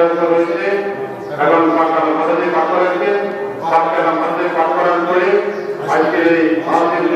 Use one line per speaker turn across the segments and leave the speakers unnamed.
ব্যবস্থা পাঠ করাকে সাতটা নামাজে পাঠ করার পরে আজকের এই মাহফিল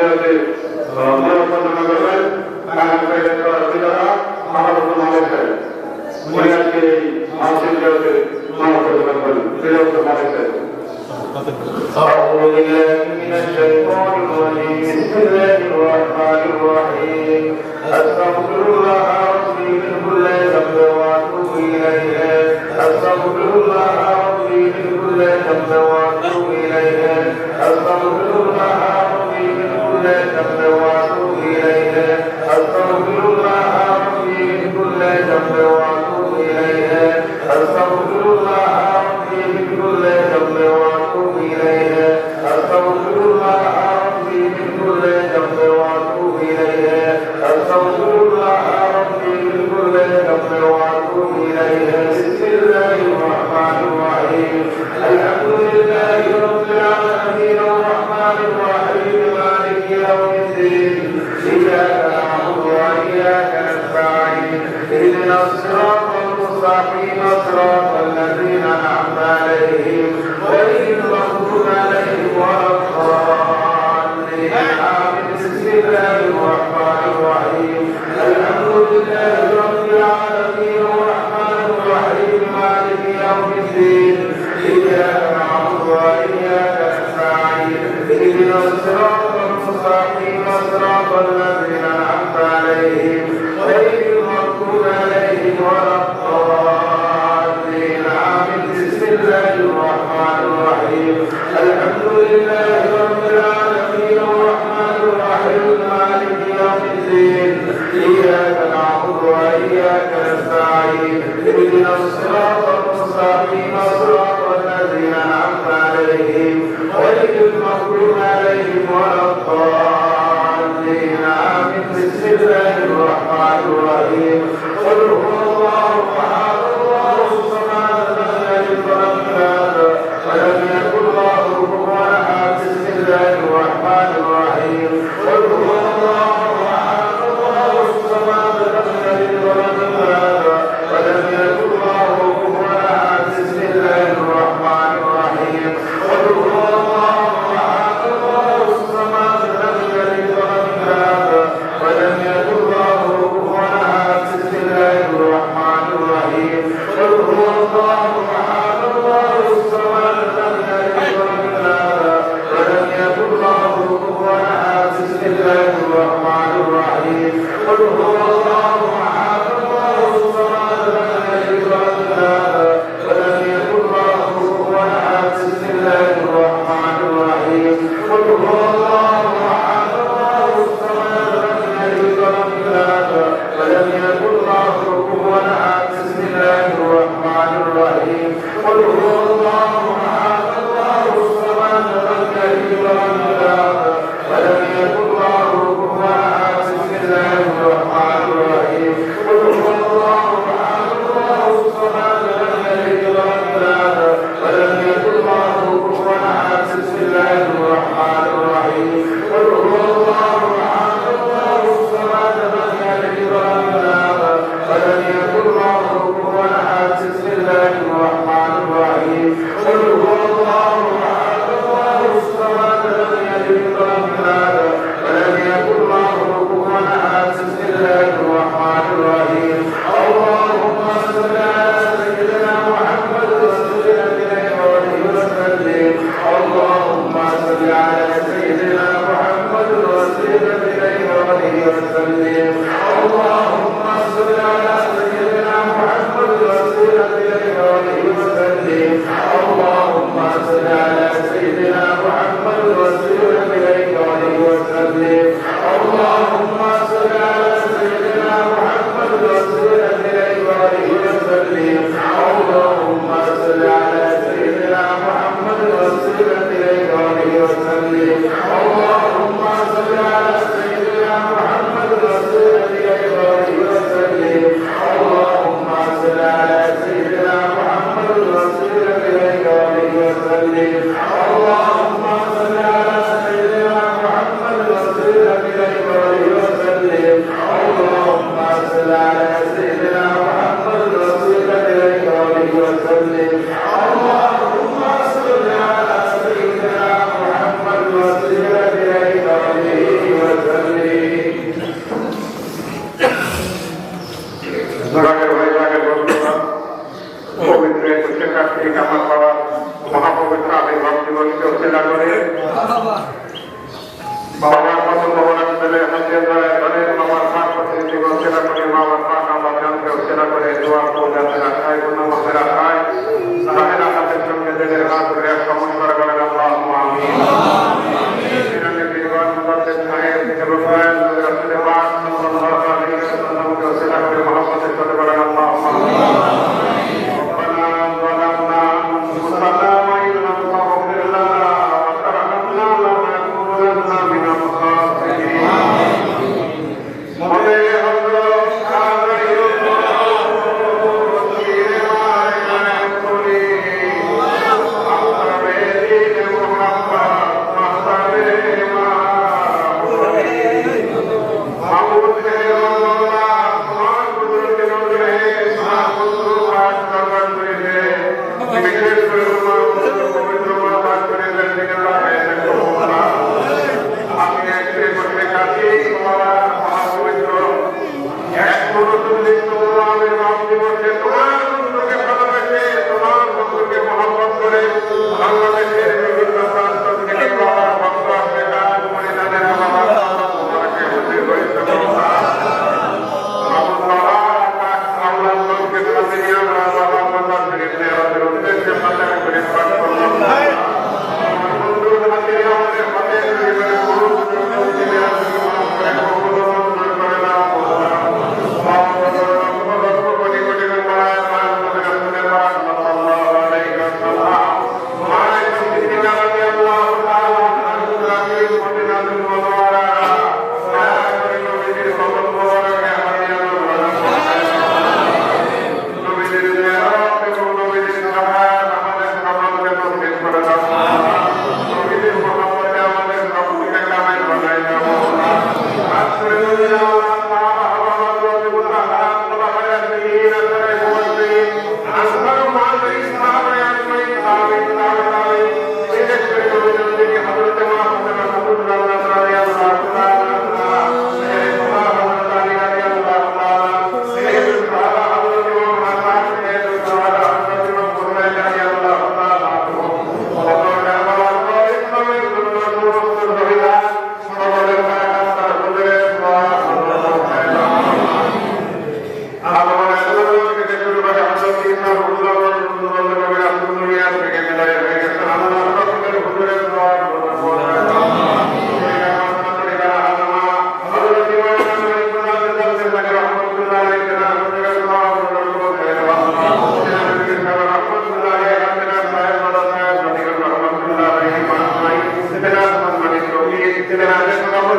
কিন্তু রাজেশ বাবু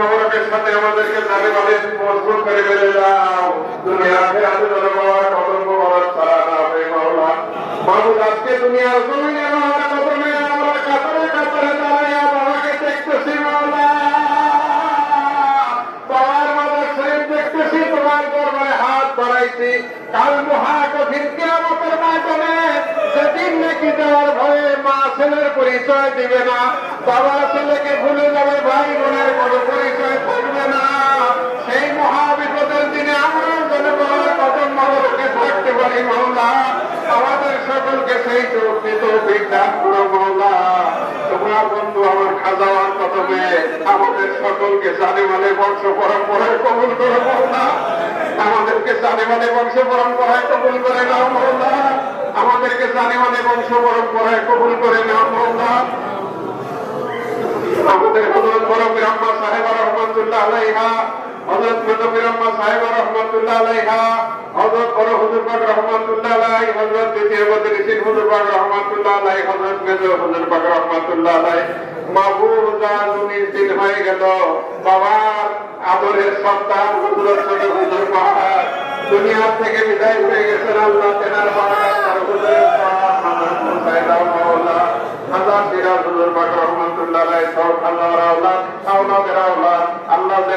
মোবারকের সাথে আমাদেরকে তালে তালে মজবুত করে ফেলে দাও। তুমি আখের হাতে জনমার কদম সারা না হবে মাওলা মাহমুদ আজকে দুনিয়ার জমিনে হাত বাড়াইছি। কাল মহা কঠিন কিরামতের মাধ্যমে সেদিন নাকি যাওয়ার ভয়ে মা ছেলের পরিচয় দিবে না। বাবা ছেলেকে ভুলে যাবে, ভাই বোনের কোনো পরিচয় থাকবে না। সেই মহাবিপদের দিনে আমরা জনগণ কতন মানুষকে থাকতে পারি মামলা আমাদের সকলকে সেই চর্চিত বিজ্ঞান পুরো মামলা তোমরা বন্ধু, আমার খাজাওয়ার কতবে আমাদের সকলকে জানে মানে বংশ পরম্পরায় কবুল করে মামলা আমাদেরকে জানে মানে বংশ পরম্পরায় কবুল করে না মামলা আমাদেরকে জানে মানে বংশ পরম্পরায় কবুল করে নাও মৌলা আমাদের হজরত বড় বিরম্মা সাহেব রহমতুল্লাহ আলাইহা, হজরত ছোট বিরম্মা সাহেব রহমতুল্লাহ আলাইহা, হজরত বড় হুজুর পাক রহমতুল্লাহ আলাই, হজরত দ্বিতীয় বদরিসিন হুজুর পাক রহমতুল্লাহ আলাই, হজরত মেজ হুজুর পাক রহমতুল্লাহ আলাই। মাহবুজা উনিশ দিন গেল। বাবার আদরের সন্তান দুনিয়া থেকে বিদায় হয়ে গেছেন আল্লাহ তেনার হাজার সিরাজ হুজুর পাক রহমাতুল্লাহ আলাইহি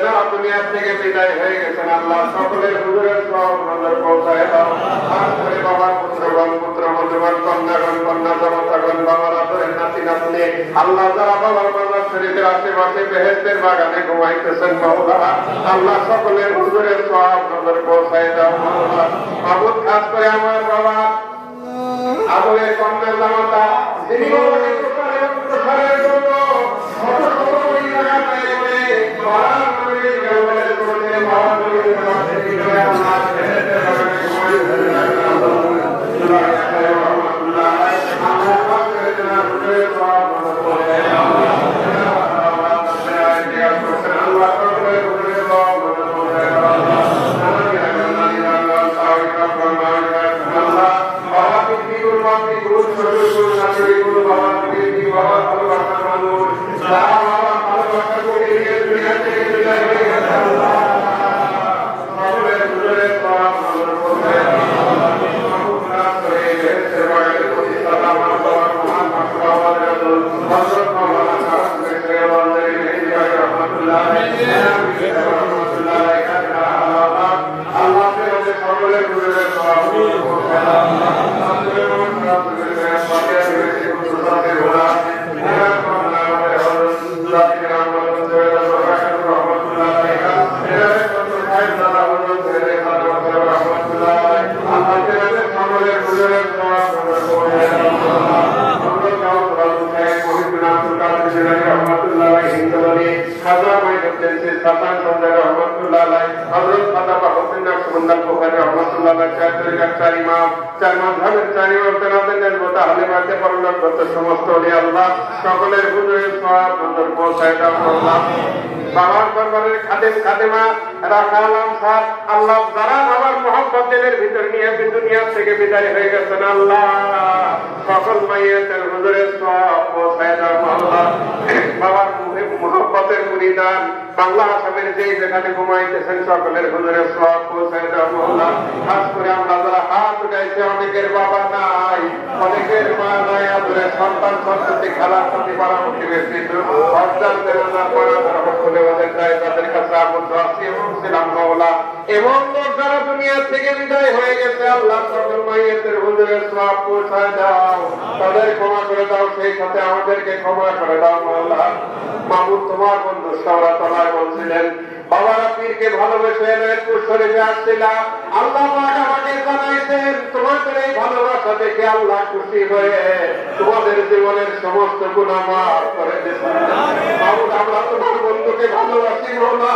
যারা দুনিয়া থেকে বিদায় হয়ে গেছেন, আল্লাহ সকলের হুজুরের সব নজর পৌঁছায় দাও। আর বাবার পুত্রগণ পুত্র মধুগণ কন্যাগণ, কন্যা জনতাগণ, বাবার আদরের নাতি নাতনি আল্লাহ যারা বাবার বাবার শরীরের আশেপাশে বেহেস্তের বাগানে ঘুমাইতেছেন মাওলা আল্লাহ সকলের হুজুরের সব নজর পৌঁছায় দাও মাওলা মাহবুব খাস করে আমার বাবা, আদরের কন্যা জামাতা যিনি বাবাকে প্রসারের প্রসারের জন্য শত শত কোটি টাকা ব্যয় করে মহান নবীর জন্মের করেছে মহান নবীর জন্মের করে আল্লাহ ছেড়েতে বাগানে ঘুমাইতেছেন সমস্ত আল্লাহ সকলের হুজুরের সব নজর পৌঁছায় দাও আল্লাহ ভিতর নিয়ে দুনিয়া থেকে বিদায় হয়ে গেছেন আল্লাহ সকল মাইয়ের হুজুরের সব মোহাম্মতের বাংলা আসামের যেই যেখানে ঘুমাইতেছেন সকলের হুজুরে সব পৌঁছায় আল্লাহ খাস করে আমরা যারা হাত উঠাইছে, অনেকের বাবা নাই, অনেকের মা নাই আদরে সন্তান, সন্ততি, খেলা, সন্তী পাড়া বেশি সন্তানদের পাড়া তারা ওদের তাদের কাছে আবদ্ধ আছি এবং ছিলাম মাওলা এবং লোক যারা দুনিয়া থেকে বিদায় হয়ে গেছে, আল্লাহ সকল মাইয়েদের হুজুরের সব পৌঁছায় দাও। তাদের ক্ষমা করে দাও, সেই সাথে আমাদেরকে ক্ষমা করে দাও মাওলা মামুদ তোমার বন্ধু সৌরা তলায় বলছিলেন, বাবারা, পীরকে ভালোবেসে এলেন শরীরে আসছিলাম। আল্লাহ আমাকে জানাইছেন, তোমাদের এই ভালোবাসা দেখে আল্লাহ খুশি হয়ে তোমাদের জীবনের সমস্ত গুণা মাফ করে দিয়েছেন। আমরা তোমার বন্ধুকে ভালোবাসি মৌলা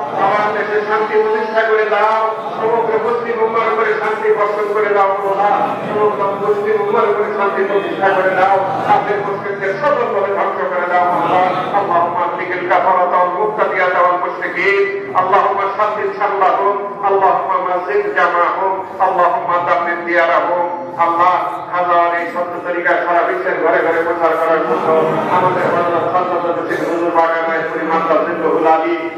আমার দেশে শান্তি প্রতিষ্ঠা করে দাও, সমগ্র পশ্চিম উম্মার উপরে শান্তি বর্ষণ করে দাও সমগ্র পশ্চিম উম্মার উপরে শান্তি প্রতিষ্ঠা করে দাও তাদের মুসলিমকে সতর্কভাবে ধ্বংস করে দাও, আল্লাহ। মাতৃকের কাফারত মুক্তা দিয়া দেওয়ার আল্লাহ হোক আল্লাহ জামা হোক আল্লাহ দিয়ারা হোক আল্লাহ, হাজার এই সত্য তরিকা সারা বিশ্বের ঘরে ঘরে প্রচার করার জন্য আমাদের বাগানায় পরিমাণ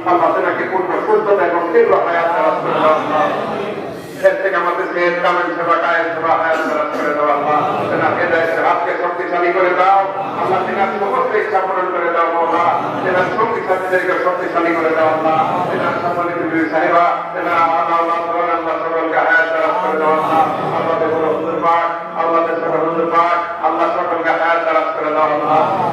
আল্লাহ তেনাকে পূর্ণ সুস্থ থাকুন দীর্ঘ হায়াত দারাজ করে আল্লাহ এর থেকে আমাদের মেয়ের কামের সেবা কায়ের সেবা হায়াত দারাজ করে দাও আল্লাহ সেনাকে দেশের হাতকে শক্তিশালী করে দাও আল্লাহ সেনা সমস্ত ইচ্ছা পূরণ করে দাও মৌলা সেনা শক্তিশালীদেরকে শক্তিশালী করে দাও আল্লাহ সেনা সম্মানিত বিবি সাহেবা সেনা আল্লাহ আল্লাহ আল্লাহ সকলকে হায়াত দারাজ করে দাও আল্লাহ আল্লাহ হুজুর পাঠ আল্লাহ দেশের হুজুর পাঠ আল্লাহ সকলকে হায়াত দারাজ করে দাও আল্লাহ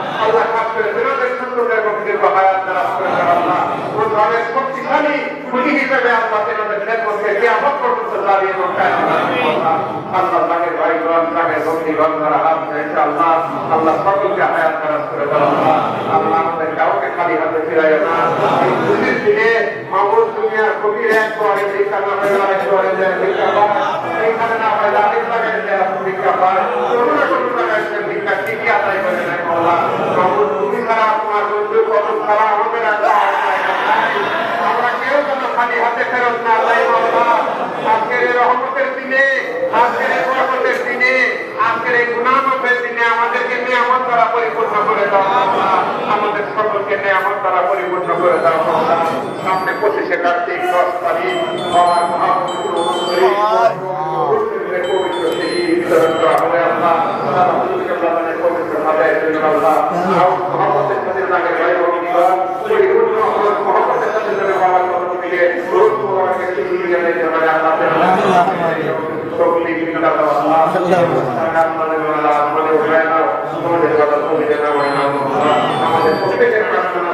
আল্লাহ খাস করে তেনাদের সুন্দর এবং দীর্ঘ হায়াত দারাজ করে দেওয়া আল্লাহ। প্রধানের শক্তিশালী খুলি হিসেবে আল্লাহ তেনাদের নেতৃত্বকে কিয়ামত পর্যন্ত দাঁড়িয়ে এবং কায়েম রাখেন আল্লাহ আল্লাহ তাকে ভাইগণ, তাকে ভক্তিগণ তারা হাত ধরেছে আল্লাহ আল্লাহ সকলকে হায়াত দারাজ করে দেওয়া আল্লাহ। আল্লাহ আমাদের কাউকে খালি হাতে ফিরাইও না। এই খুশির দিনে মাহবুব দুনিয়ার কবির এক পরে ভিক্ষা না হয় আরেক পরে যায় ভিক্ষা পায় এইখানে না হয় আরেক জায়গায় যায় ভিক্ষা পায়, কোনো না কোনো জায়গায় সে ভিক্ষা ঠিকই আদায় করে নেয়। মাহবুব তুমি দিনে আজকের এই বরকতের দিনে আজকের পরিপূর্ণ করে দাও আমাদের সকলকে নিয়ামত দ্বারা পরিপূর্ণ করে দাও সামনে পঁচিশে কার্তিক, দশ তারিখ আমার মহাপুরুষ পবিত্র সেই বিতরণ করা হবে আল্লাহ আল্লাহ হুজুরকে প্রদানের পবিত্র ভাবে আল্লাহ মহম্মদের সাথে তাকে ভাই ভক্তিগণ পরিপূর্ণ মহম্মদের সাথে যাবে বাবার কথা মিলে রোজ তোমাকে কিছু নিয়ে নিতে পারে আল্লাহ সকলে বিভিন্ন আল্লাহ আমাদের আল্লাহ আমাদের উপায় নাও আমাদের কথা কমিতে নাও আমাদের প্রত্যেকের প্রার্থনা